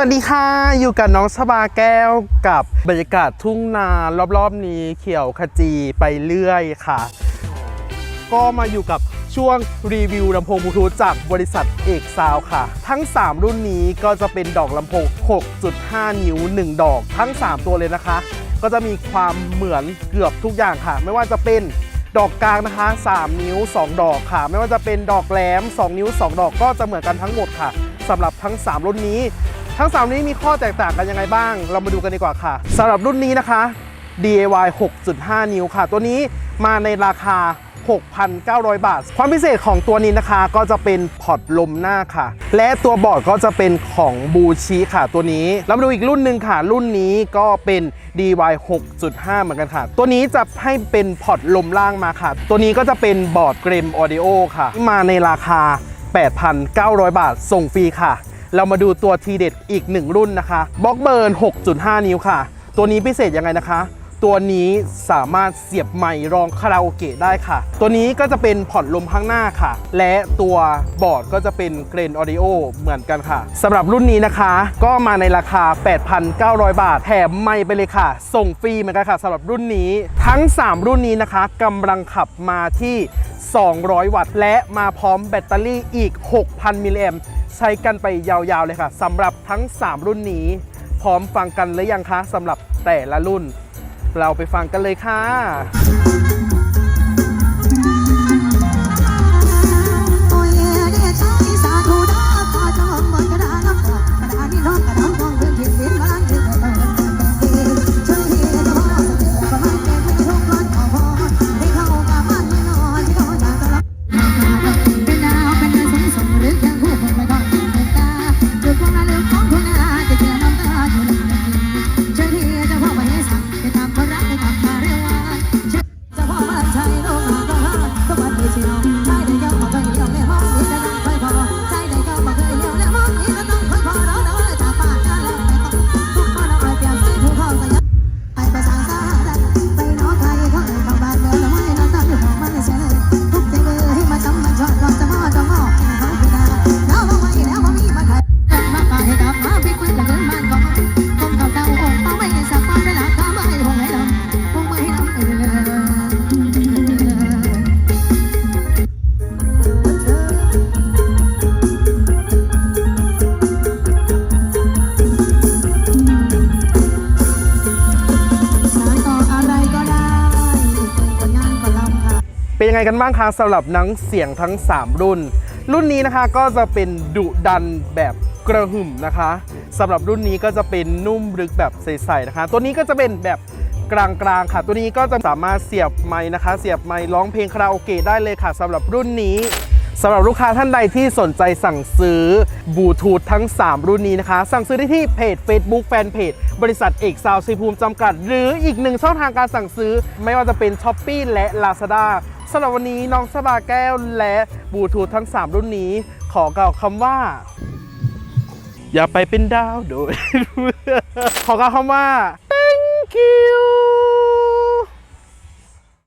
วัสดีค่ะ อยู่กับน้องชบาแก้วกับบรรยากาศทุ่งนารอบๆนี้เขียวขจีไปเรื่อยค่ะ ก็มาอยู่กับช่วงรีวิวลำโพงบลูทูธจากบริษัทเอกซาวค่ะ ทั้ง 3 รุ่นนี้ก็จะเป็นดอกลำโพง 6.5 นิ้ว 1 ดอก ทั้ง 3 ตัวเลยนะคะ ก็จะมีความเหมือนเกือบทุกอย่างค่ะ ไม่ว่าจะเป็นดอกกลางนะคะ 3 นิ้ว 2 ดอกค่ะ ไม่ว่าจะเป็นดอกแหลม 2 นิ้ว 2 ดอกก็จะเหมือนกันทั้งหมดค่ะสำหรับทั้ง 3 รุ่นนี้ ทั้ง 3 นี้มีข้อแตกต่างกันยังไงบ้าง เรามาดูกันดีกว่าค่ะสำหรับรุ่นนี้นะคะ DIY 6.5 นิ้วค่ะ ตัวนี้มาในราคา 6,900 บาท ความพิเศษของตัวนี้นะคะก็จะเป็นพอร์ตลมหน้าค่ะ และตัวบอร์ดก็จะเป็นของบูชีค่ะตัวนี้เรามาดูอีกรุ่นหนึ่งค่ะ รุ่นนี้ก็เป็น DY 6.5 เหมือนกันค่ะ ตัวนี้จะให้เป็นพอร์ตลมล่างมาค่ะ ตัวนี้ก็จะเป็นบอร์ดเกรมออดิโอค่ะ มาในราคา 8,900 บาทส่งฟรีค่ะ เรามาดูตัวทีเด็ดอีกหนึ่งรุ่นนะคะบล็อกเบิร์น 6.5 นิ้วค่ะ ตัวนี้พิเศษยังไงนะคะ ตัวนี้สามารถเสียบไมค์รองคาราโอเกะได้ค่ะ ตัวนี้ก็จะเป็นผ่อนลมข้างหน้าค่ะ และตัวบอร์ดก็จะเป็นเกรนออดิโอเหมือนกันค่ะสำหรับรุ่นนี้นะคะ ก็มาในราคา 8,900 บาท แถมไมค์ไปเลยค่ะ ส่งฟรีเหมือนกันค่ะสำหรับรุ่นนี้ทั้ง 3 รุ่นนี้นะคะกำลังขับมาที่ 200 วัตต์ และมาพร้อมแบตเตอรี่อีก 6,000 มิลลิแอมป์ ใช้กันไปยาวๆเลยค่ะสำหรับทั้ง 3 รุ่นนี้ พร้อมฟังกันหรือยังคะสำหรับแต่ละรุ่น เราไปฟังกันเลยค่ะ เป็นยังไงกันบ้างคะสำหรับหนังเสียงทั้ง 3 รุ่น รุ่นนี้นะคะก็จะเป็นดุดันแบบกระหึ่มนะคะสำหรับรุ่นนี้ก็จะเป็นนุ่มลึกแบบใสๆนะคะ ตัวนี้ก็จะเป็นแบบกลางๆค่ะ ตัวนี้ก็จะสามารถเสียบไม้นะคะ เสียบไม้ร้องเพลงคาราโอเกะได้เลยค่ะสำหรับรุ่นนี้สำหรับลูกค้าท่านใดที่สนใจสั่งซื้อบลูทูธทั้ง 3 รุ่นนี้นะคะ สั่งซื้อได้ที่เพจ Facebook แฟนเพจบริษัทเอกซาวซีภูมิจำกัด หรืออีกหนึ่งช่องทางการสั่งซื้อ ไม่ว่าจะเป็น s h อ p e e และ Lazada สำหรับวันนี้น้องสบาแก้วและบลูทูธทั้ง 3 รุ่นนี้ ขอกล่าวคำว่า อย่าไปเป็นดาวโดยขอกล่าวคำว่า thank you